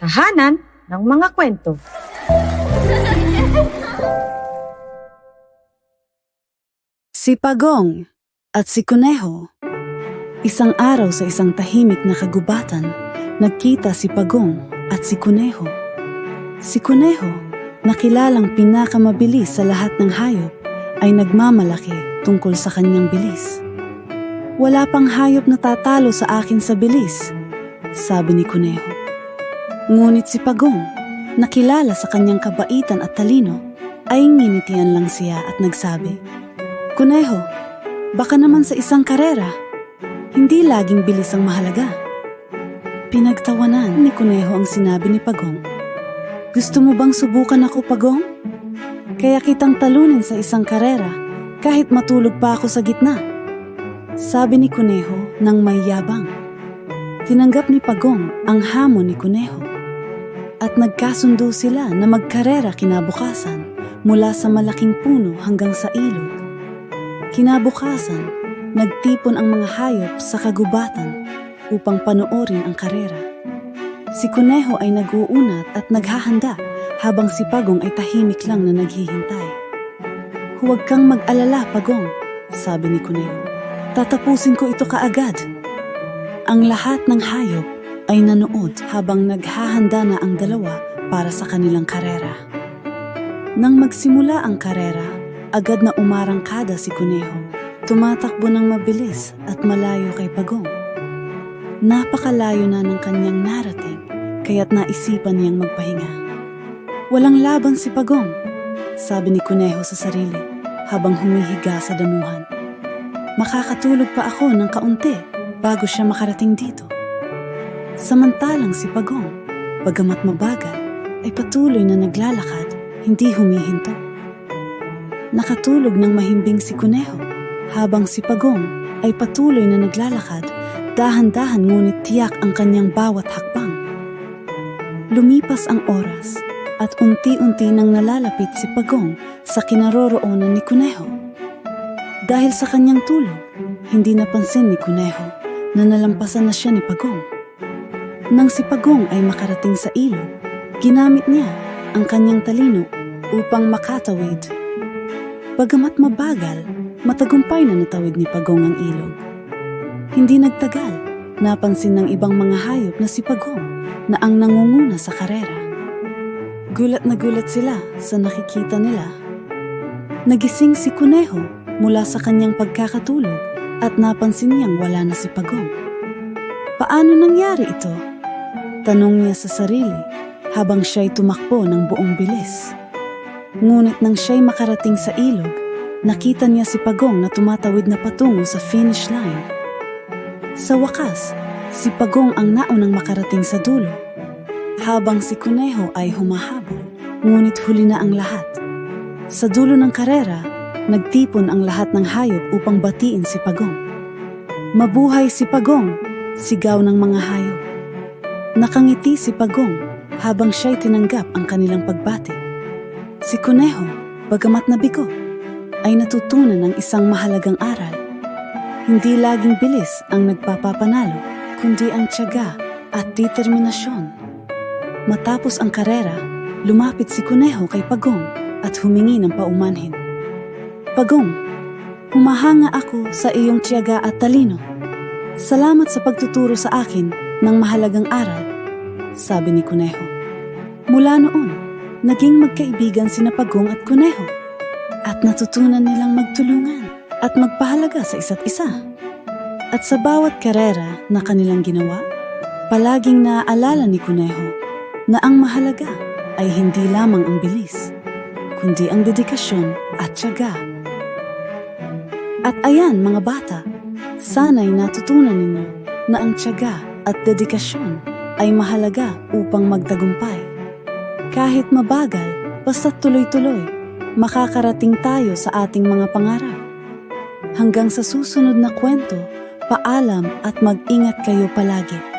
Tahanan ng mga kwento. Si Pagong at si Kuneho. Isang araw sa isang tahimik na kagubatan, nagkita si Pagong at si Kuneho. Si Kuneho, na kilalang pinakamabilis sa lahat ng hayop, ay nagmamalaki tungkol sa kanyang bilis. Wala pang hayop na tatalo sa akin sa bilis, sabi ni Kuneho. Ngunit si Pagong, na kilala sa kanyang kabaitan at talino, ay nginitian lang siya at nagsabi, Kuneho, baka naman sa isang karera, hindi laging bilis ang mahalaga. Pinagtawanan ni Kuneho ang sinabi ni Pagong. Gusto mo bang subukan ako, Pagong? Kaya kitang talunin sa isang karera kahit matulog pa ako sa gitna. Sabi ni Kuneho nang may yabang. Tinanggap ni Pagong ang hamon ni Kuneho. At nagkasundo sila na magkarera kinabukasan mula sa malaking puno hanggang sa ilog. Kinabukasan, nagtipon ang mga hayop sa kagubatan upang panoorin ang karera. Si Kuneho ay naguunat at naghahanda habang si Pagong ay tahimik lang na naghihintay. Huwag kang mag-alala, Pagong, sabi ni Kuneho. Tatapusin ko ito kaagad. Ang lahat ng hayop ay nanood habang naghahanda na ang dalawa para sa kanilang karera. Nang magsimula ang karera, agad na umarangkada si Kuneho. Tumatakbo ng mabilis at malayo kay Pagong. Napakalayo na ng kanyang narating, kaya't naisipan niyang magpahinga. Walang laban si Pagong, sabi ni Kuneho sa sarili habang humihiga sa damuhan. Makakatulog pa ako ng kaunti bago siya makarating dito. Samantalang si Pagong, bagamat mabagal, ay patuloy na naglalakad, hindi humihinto. Nakatulog ng mahimbing si Kuneho, habang si Pagong ay patuloy na naglalakad, dahan-dahan ngunit tiyak ang kanyang bawat hakbang. Lumipas ang oras at unti-unti nang nalalapit si Pagong sa kinaroroonan ni Kuneho. Dahil sa kanyang tulog, hindi napansin ni Kuneho na nalampasan na siya ni Pagong. Nang si Pagong ay makarating sa ilog, ginamit niya ang kanyang talino upang makatawid. Bagamat mabagal, matagumpay na natawid ni Pagong ang ilog. Hindi nagtagal, napansin ng ibang mga hayop na si Pagong na ang nangunguna sa karera. Gulat na gulat sila sa nakikita nila. Nagising si Kuneho mula sa kanyang pagkakatulog at napansin niyang wala na si Pagong. Paano nangyari ito? Tanong niya sa sarili habang siya'y tumakbo ng buong bilis. Ngunit nang siya'y makarating sa ilog, nakita niya si Pagong na tumatawid na patungo sa finish line. Sa wakas, si Pagong ang naunang makarating sa dulo, habang si Kuneho ay humahabol, ngunit huli na ang lahat. Sa dulo ng karera, nagtipon ang lahat ng hayop upang batiin si Pagong. Mabuhay si Pagong, sigaw ng mga hayop. Nakangiti si Pagong habang siya'y tinanggap ang kanilang pagbati. Si Kuneho, bagamat nabigo, ay natutunan ng isang mahalagang aral. Hindi laging bilis ang nagpapapanalo, kundi ang tiyaga at determinasyon. Matapos ang karera, lumapit si Kuneho kay Pagong at humingi ng paumanhin. Pagong, humahanga ako sa iyong tiyaga at talino. Salamat sa pagtuturo sa akin ng mahalagang aral, sabi ni Kuneho. Mula noon, naging magkaibigan sina Pagong at Kuneho at natutunan nilang magtulungan at magpahalaga sa isa't isa. At sa bawat karera na kanilang ginawa, palaging naaalala ni Kuneho na ang mahalaga ay hindi lamang ang bilis, kundi ang dedikasyon at tiyaga. At ayan mga bata, sana'y natutunan ninyo na ang tiyaga at dedikasyon ay mahalaga upang magtagumpay. Kahit mabagal, basta tuloy-tuloy, makakarating tayo sa ating mga pangarap. Hanggang sa susunod na kwento, paalam at mag-ingat kayo palagi.